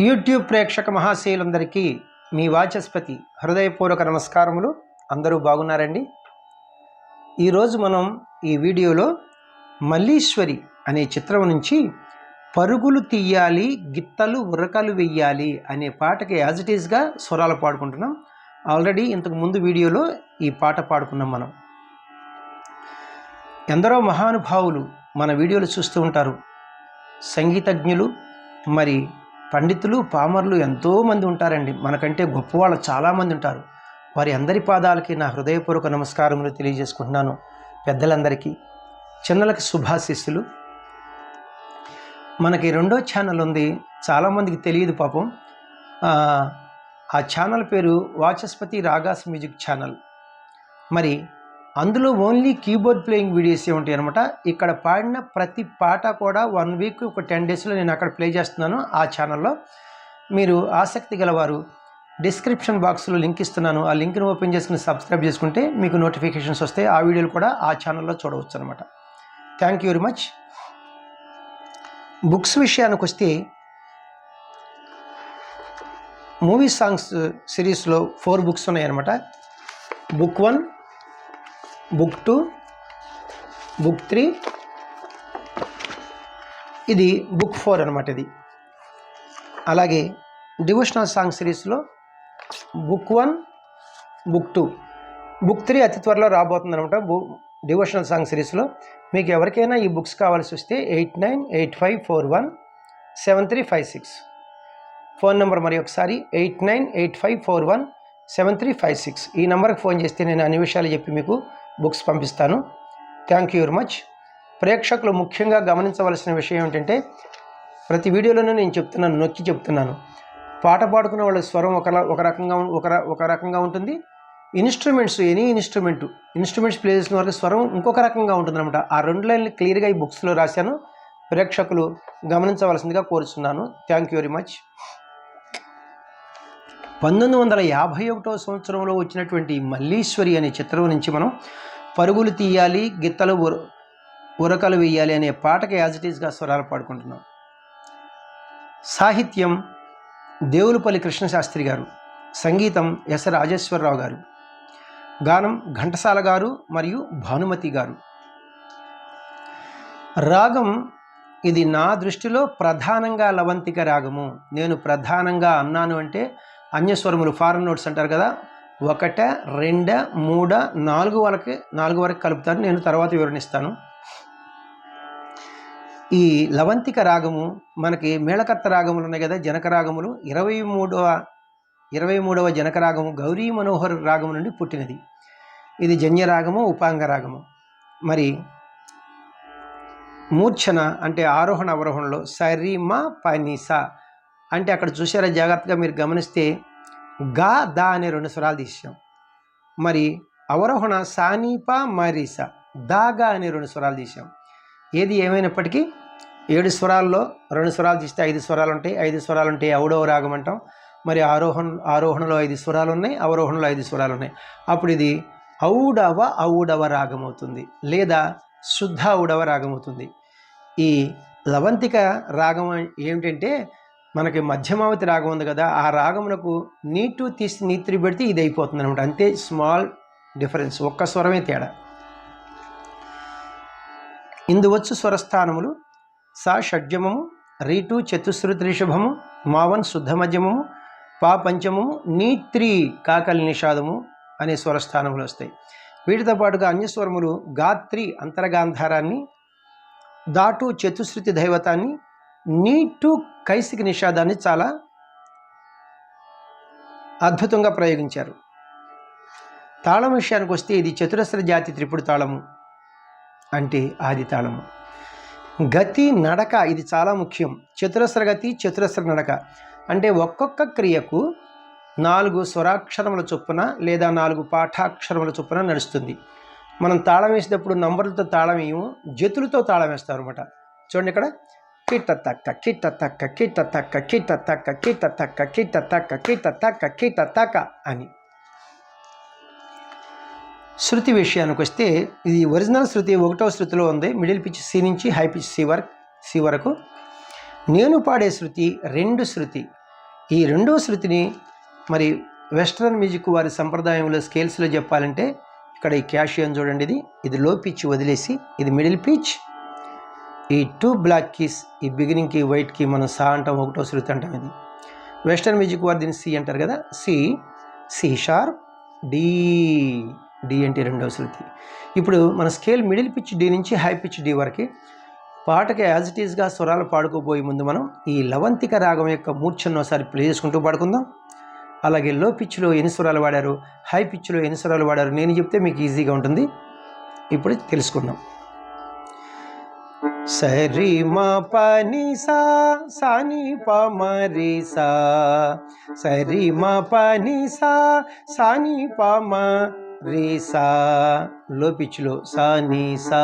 YouTube ప్రేక్షక మహాశయులందరికీ మీ వాచస్పతి హృదయపూర్వక నమస్కారములు. అందరూ బాగున్నారండి? ఈరోజు మనం ఈ వీడియోలో మల్లీశ్వరి అనే చిత్రం నుంచి పరుగులు తీయాలి గిత్తలు ఉరకలు వెయ్యాలి అనే పాటకి యాజ్ ఇట్ ఈస్గా స్వరాలు పాడుకుంటున్నాం. ఆల్రెడీ ఇంతకు ముందు వీడియోలో ఈ పాట పాడుకున్నాం మనం. ఎందరో మహానుభావులు మన వీడియోలు చూస్తూ ఉంటారు. సంగీతజ్ఞులు మరి పండితులు పామర్లు ఎంతోమంది ఉంటారండి. మనకంటే గొప్పవాళ్ళు చాలామంది ఉంటారు. వారి అందరి పాదాలకి నా హృదయపూర్వక నమస్కారములు తెలియజేసుకుంటున్నాను పెద్దలందరికీ. చిన్నలకి శుభాశిస్సులు. మనకి రెండో ఛానల్ ఉంది చాలామందికి తెలియదు పాపం. ఆ, ఆ ఛానల్ పేరు వాచస్పతి రాగాస్ మ్యూజిక్ ఛానల్. మరి అందులో ఓన్లీ కీబోర్డ్ ప్లేయింగ్ వీడియోసే ఉంటాయి అనమాట ఇక్కడ పాడిన ప్రతి పాట కూడా వన్ వీక్ ఒక టెన్ డేస్లో నేను అక్కడ ప్లే చేస్తున్నాను ఆ ఛానల్లో మీరు ఆసక్తి గలవారు డిస్క్రిప్షన్ బాక్స్లో లింక్ ఇస్తున్నాను. ఆ లింక్ని ఓపెన్ చేసుకుని సబ్స్క్రైబ్ చేసుకుంటే మీకు నోటిఫికేషన్స్ వస్తాయి. ఆ వీడియోలు కూడా ఆ ఛానల్లో చూడవచ్చు అనమాట thank you very much books విషయానికి వస్తే మూవీ సాంగ్స్ సిరీస్లో ఫోర్ బుక్స్ ఉన్నాయన్నమాట. Book one book two book three. ఇది బుక్ ఫోర్ అనమాట ఇది. అలాగే డివోషనల్ సాంగ్ సిరీస్లో book one book two. Book three అతి త్వరలో రాబోతుంది అనమాట బు డివోషనల్ సాంగ్ సిరీస్లో. మీకు ఎవరికైనా ఈ బుక్స్ కావాల్సి వస్తే eight nine eight five four one seven three five six. Phone number మరి ఒకసారి eight nine eight five four one seven three five six. ఈ నెంబర్కి ఫోన్ చేస్తే నేను అన్ని విషయాలు చెప్పి మీకు బుక్స్ పంపిస్తాను. థ్యాంక్ యూ వెరీ మచ్ ప్రేక్షకులు ముఖ్యంగా గమనించవలసిన విషయం ఏంటంటే ప్రతి వీడియోలోనూ నేను చెప్తున్నాను నొక్కి చెప్తున్నాను. పాట పాడుకునే వాళ్ళ స్వరం ఒక ఒక రకంగా ఒక ఒక రకంగా ఉంటుంది. Instruments any instrument instruments play చేసిన వరకు స్వరం ఇంకొక రకంగా ఉంటుందన్నమాట. ఆ రెండు లైన్లు క్లియర్గా ఈ బుక్స్లో రాశాను. ప్రేక్షకులు గమనించవలసిందిగా కోరుచున్నాను. థ్యాంక్ యూ వెరీ మచ్ పంతొమ్మిది వందల యాభై ఒకటో సంవత్సరంలో వచ్చినటువంటి మల్లీశ్వరి అనే చిత్రం నుంచి మనం పరుగులు తీయాలి గిత్తలు ఉరకలు వేయాలి అనే పాటకి యాజ్ ఇట్ ఈస్గా స్వరాలు పాడుకుంటున్నాం. సాహిత్యం దేవులపల్లి కృష్ణశాస్త్రి గారు. సంగీతం ఎస్ రాజేశ్వరరావు గారు. గానం ఘంటసాల గారు మరియు భానుమతి గారు. రాగం ఇది నా దృష్టిలో ప్రధానంగా లవంతిక రాగము. నేను ప్రధానంగా అన్నాను అంటే అన్యస్వరములు ఫారెన్ నోట్స్ అంటారు కదా ఒకట రెండ మూడ నాలుగు వరకు నాలుగు వరకు కలుపుతాను. నేను తర్వాత వివరణిస్తాను. ఈ లవంతిక రాగము మనకి మేళకర్త రాగములు ఉన్నాయి కదా జనక రాగములు. ఇరవై మూడవ ఇరవై మూడవ జనక రాగము గౌరీ మనోహర్ రాగము నుండి పుట్టినది. ఇది జన్య రాగము ఉపాంగ రాగము. మరి మూర్ఛన అంటే ఆరోహణ అవరోహణలో సరిమ పనిస. అంటే అక్కడ చూసారా జాగ్రత్తగా మీరు గమనిస్తే గా దా అనే రెండు స్వరాలు తీసాం మరి అవరోహణ సానీప మరీస దాగా అనే రెండు స్వరాలు తీసాం ఏది ఏమైనప్పటికీ ఏడు స్వరాల్లో రెండు స్వరాలు తీస్తే ఐదు స్వరాలు ఉంటాయి ఐదు స్వరాలు ఉంటాయి ఔడవ రాగం అంటాం. మరి ఆరోహణ ఆరోహణలో ఐదు స్వరాలు ఉన్నాయి అవరోహణలో ఐదు స్వరాలు ఉన్నాయి అప్పుడు ఇది ఔడవ ఔడవ రాగం అవుతుంది లేదా శుద్ధ ఔడవ రాగం అవుతుంది ఈ లవంతిక రాగం ఏమిటంటే మనకి మధ్యమావతి రాగం ఉంది కదా ఆ రాగమునకు నీటు తీసి నీత్రి పెడితే ఇది అయిపోతుంది అనమాట అంతే స్మాల్ డిఫరెన్స్ ఒక్క స్వరమే తేడా. ఇందువచ్చు స్వరస్థానములు సా షడ్జమము రీటు చతుశ్రుతి రిషభము మావన్ శుద్ధ మధ్యమము పా పంచమము నీత్రి కాకలి నిషాదము అనే స్వరస్థానములు వస్తాయి. వీటితో పాటుగా అన్యస్వరములు గాత్రి అంతరగాంధారాన్ని దాటు చతుశ్రుతి దైవతాన్ని నీటు కైసిక నిషాదాన్ని చాలా అద్భుతంగా ప్రయోగించారు. తాళం విషయానికి వస్తే ఇది చతురస్ర జాతి త్రిపుడు తాళము అంటే ఆది తాళము. గతి నడక ఇది చాలా ముఖ్యం. చతురస్ర గతి చతురస్ర నడక అంటే ఒక్కొక్క క్రియకు నాలుగు స్వరాక్షరముల చొప్పున లేదా నాలుగు పాఠాక్షరముల చొప్పున నడుస్తుంది. మనం తాళం వేసేటప్పుడు నంబర్లతో తాళం వేయము జతులతో తాళం వేస్తాం అనమాట చూడండి ఇక్కడ కిట్ట తక్క కిట్ట తక్క కిట్ట తక్క కిట్ట తక్క కిట్ట తక్క అని. శృతి విషయానికి వస్తే ఇది ఒరిజినల్ శృతి ఒకటో శృతిలో ఉంది. మిడిల్ పిచ్ సి నుంచి హై పిచ్ సి వరకు సి వరకు. నేను పాడే శృతి రెండు శృతి. ఈ రెండో శృతిని మరి వెస్ట్రన్ మ్యూజిక్ వారి సంప్రదాయంలో స్కేల్స్లో చెప్పాలంటే ఇక్కడ ఈ క్యాషియన్ చూడండి ఇది. ఇది లో పిచ్ వదిలేసి ఇది మిడిల్ పిచ్ ఈ టూ బ్లాక్ కీస్ ఈ బిగినింగ్కి వైట్కి మనం సా అంటాం ఒకటో శృతి అంటాం ఇది. వెస్టర్న్ మ్యూజిక్ వారు దీన్ని సి అంటారు కదా. C C sharp D D అంటే రెండవ శృతి. ఇప్పుడు మన స్కేల్ మిడిల్ పిచ్ డి నుంచి హై పిచ్ డి వరకు పాటకి యాజ్ ఇట్ ఈస్గా స్వరాలు పాడుకోబోయే ముందు మనం ఈ లవంతిక రాగం యొక్క మూర్ఛను ఒకసారి ప్లే చేసుకుంటూ పాడుకుందాం. అలాగే లో పిచ్లో ఎన్ని స్వరాలు వాడారు హై పిచ్లో ఎన్ని స్వరాలు వాడారు నేను చెప్తే మీకు ఈజీగా ఉంటుంది. ఇప్పుడు తెలుసుకుందాం. సరి మా పని సా సాని ప సా సరి మా పని సా సాని ప మ సా లో పిచ్చులో సా ని సా.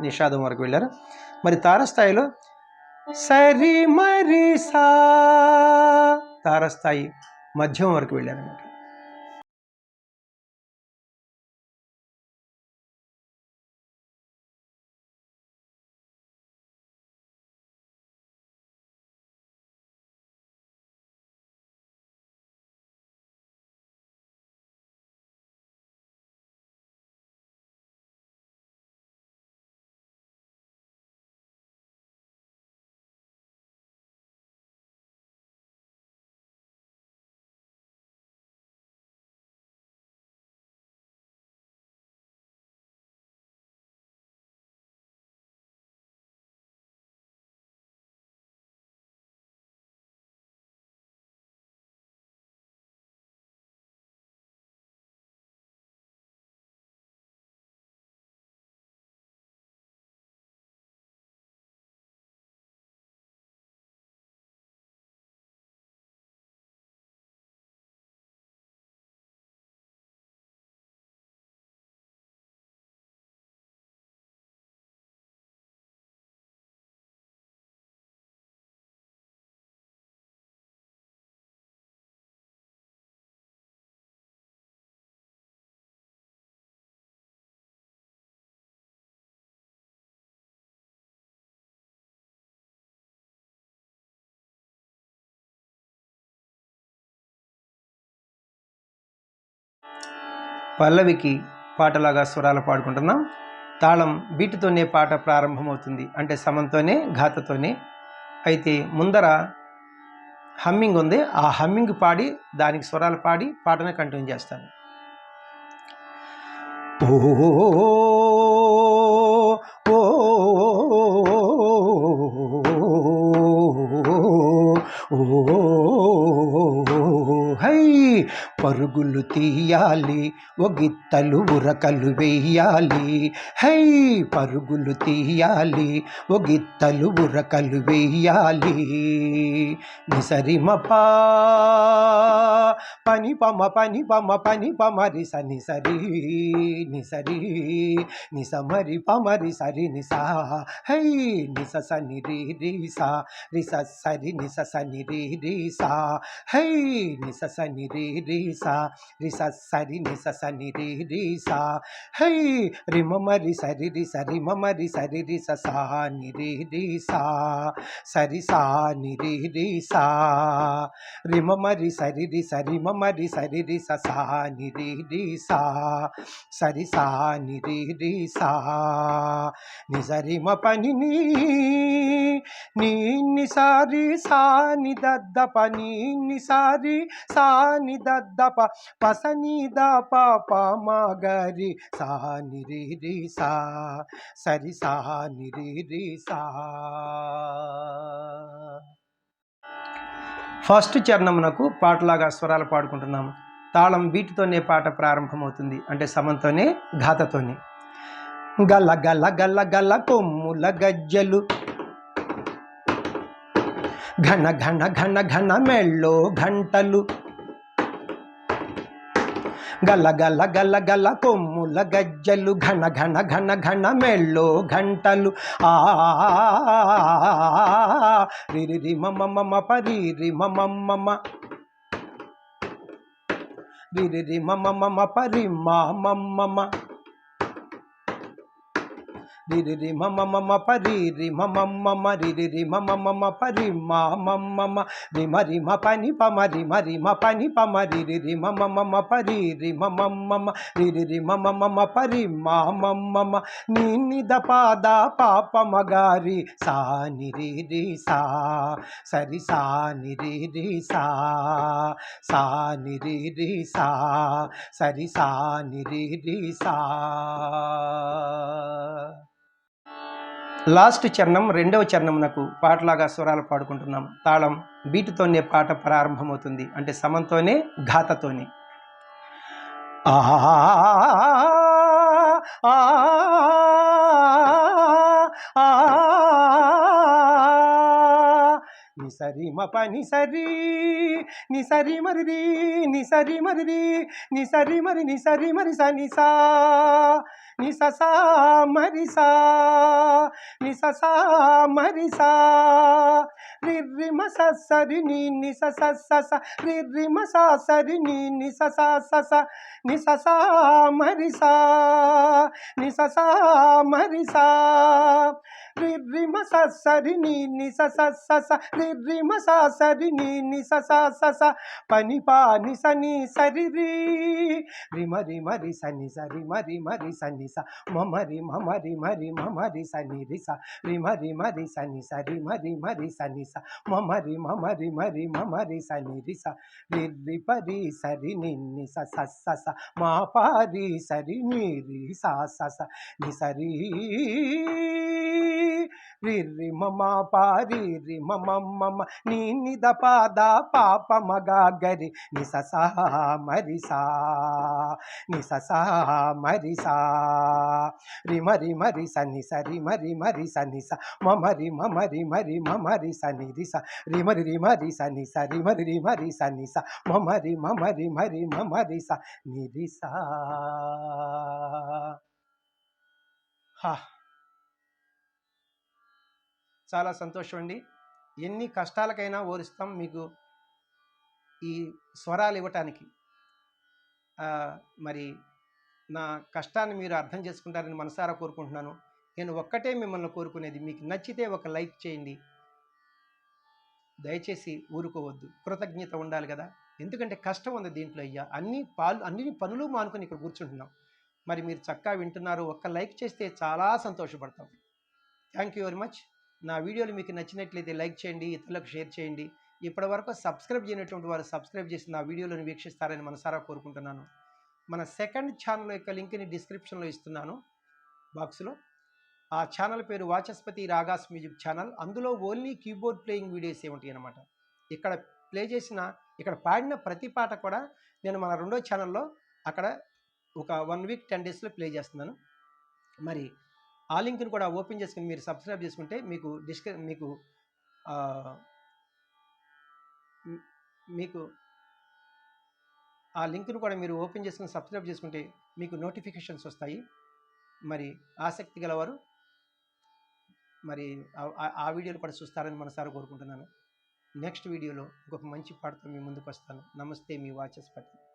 నిషాదం వరకు వెళ్ళారు. మరి తారస్థాయిలో సరి మరి సా తారస్థాయి మధ్యం వరకు వెళ్ళారనమాట పల్లవికి పాటలాగా స్వరాలు పాడుకుంటున్నాం. తాళం వీటితోనే పాట ప్రారంభమవుతుంది. అంటే సమంతోనే ఘాతతోనే. అయితే ముందర హమ్మింగ్ ఉంది. ఆ హమ్మింగ్ పాడి దానికి స్వరాలు పాడి పాటను కంటిన్యూ చేస్తాను. ఓ పరుగులు తీయాలి ఒగిత్తలు ఉరకలు వేయాలి. హై! పరుగులు తీయాలి ఒగిత్తలు ఉరకలు వేయాలి. నిసరిమపా పని పమ పని పమ పని పమరి సని సరి నిసరి నిసమరి పమరి సరి నిసా హై! నిస సని రి రి సా రిస సరి నిస సని రి రి సా హై! నిస సని రి రి సా రిస సరి నిస సని రి రి సా హై! రిమ మరి సరి రి సరి మమరి సరి రి స సా ని రి రి సా సరి సా ని రి రి సా రిమ మరి సరి రి సరి మమరి సరి రి స సా ని రి రి సా సరి సా ని రి రి సా నిజరిమ పని నీ సారి సా దద్దప దద్ద సారి సా దద్దప పసని దప పమగరి సాని ద గరి రి రి సా సరి సాని రి రి సా. ఫస్ట్ చరణమునకు పాటలాగా స్వరాలు పాడుకుంటున్నాము. తాళం బీటుతోనే పాట ప్రారంభమవుతుంది. అంటే సమంతోనే ఘాతతోనే. గల గల గల గల కొమ్ముల గజ్జలు ఘన ఘన ఘన ఘన మెళ్ళో ఘంటలు గల గల గల గల కొమ్ముల గజ్జలు ఘన ఘన ఘన ఘన మెళ్ళో ఘంటలు ఆ రిరి రి మమ మమ పరి రి మమ మమ రిరి రి మమ మమ పరి మా మమ్మ రి రి మమ పరి మ మ మ ప రి రి మ మ మ మ రి రి రి మ మ మ మ ప రి మ మ మ మ రి మ రి మ ప ని ప మ రి మ రి మ ప ని రి రి రి రి రి మ మ మ మ రి రి రి మ మ మ సా నిరి రి సా సరి సా నిరి రి సా సా నిరి రి సా సరి సా నిరి రి సా. లాస్ట్ చరణం రెండవ చరణమునకు పాటలాగా స్వరాలు పాడుకుంటున్నాం తాళం బీటుతోనే పాట ప్రారంభమవుతుంది అంటే సమంతోనే ఘాతతోనే నిసరి మప నిసరి నిసరి మరిది నిసరి మరిది నిసరి మరి నిసరి మరి స నిససా మరిసా నిససా మరిసా. రి రి మ స సరి ని ని స స రి రి మ స సరి ని ని స స ని స మరి సా ని స మరి సా రి రి స సరి ని ని స స రి రి సరి ని ని స స పని పా ని స ని సరి రి రి మ రి స రి స రి ని మమరి మమరి మరి మమరి మ రి స ని స మ మ రి మ స స స మా పారి సరి నిరి రి ని స స స రిర్రి మమ రి మమ మమ నీ నిద పాద పాప మగా గరి మ మరిసా మ మరిసా. రిమరి మరి సని సరి మరి మరి సని స మమరి మమరి మరి మమరి సని రిస రిమరి రిమరి సని సా రి మ రి స ని స రి మ స ని స మ మ స. ని హా. చాలా సంతోషం అండి ఎన్ని కష్టాలకైనా ఓరిస్తాం మీకు ఈ స్వరాలు ఇవ్వటానికి. మరి నా కష్టాన్ని మీరు అర్థం చేసుకుంటారని మనసారా కోరుకుంటున్నాను. నేను ఒక్కటే మిమ్మల్ని కోరుకునేది మీకు నచ్చితే ఒక లైక్ చేయండి. దయచేసి ఊరుకోవద్దు. కృతజ్ఞత ఉండాలి కదా. ఎందుకంటే కష్టం ఉంది దీంట్లో అయ్యా. అన్ని పాలు అన్ని పనులు మానుకొని ఇక్కడ కూర్చుంటున్నాం. మరి మీరు చక్కగా వింటున్నారు. ఒక్క లైక్ చేస్తే చాలా సంతోషపడతాం. Thank you very much. నా వీడియోలు మీకు నచ్చినట్లయితే లైక్ చేయండి ఇతరులకు షేర్ చేయండి. ఇప్పటివరకు సబ్స్క్రైబ్ చేయనటువంటి వారు సబ్స్క్రైబ్ చేసి నా వీడియోలను వీక్షిస్తారని మనసారా కోరుకుంటున్నాను. మన సెకండ్ ఛానల్ యొక్క లింక్ని డిస్క్రిప్షన్లో ఇస్తున్నాను బాక్స్లో. ఆ ఛానల్ పేరు వాచస్పతి రాగాస్ మ్యూజిక్ ఛానల్. అందులో ఓన్లీ కీబోర్డ్ ప్లేయింగ్ వీడియోస్ ఉంటాయి అనమాట ఇక్కడ ప్లే చేసిన ఇక్కడ పాడిన ప్రతి పాట కూడా నేను మన రెండో ఛానల్లో అక్కడ ఒక వన్ వీక్ టెన్ డేస్లో ప్లే చేస్తున్నాను. మరి ఆ లింక్ని కూడా ఓపెన్ చేసుకుని మీరు సబ్స్క్రైబ్ చేసుకుంటే మీకు డిస్క మీకు మీకు ఆ లింక్ను కూడా మీరు ఓపెన్ చేసుకుని సబ్స్క్రైబ్ చేసుకుంటే మీకు నోటిఫికేషన్స్ వస్తాయి. మరి ఆసక్తి గలవారు మరి ఆ- ఆ- వీడియోలు కూడా చూస్తారని మనసారి కోరుకుంటున్నాను. నెక్స్ట్ వీడియోలో ఒక మంచి పాటతో మీ ముందుకు వస్తాను. నమస్తే మీ వాచెస్ వాచస్పతి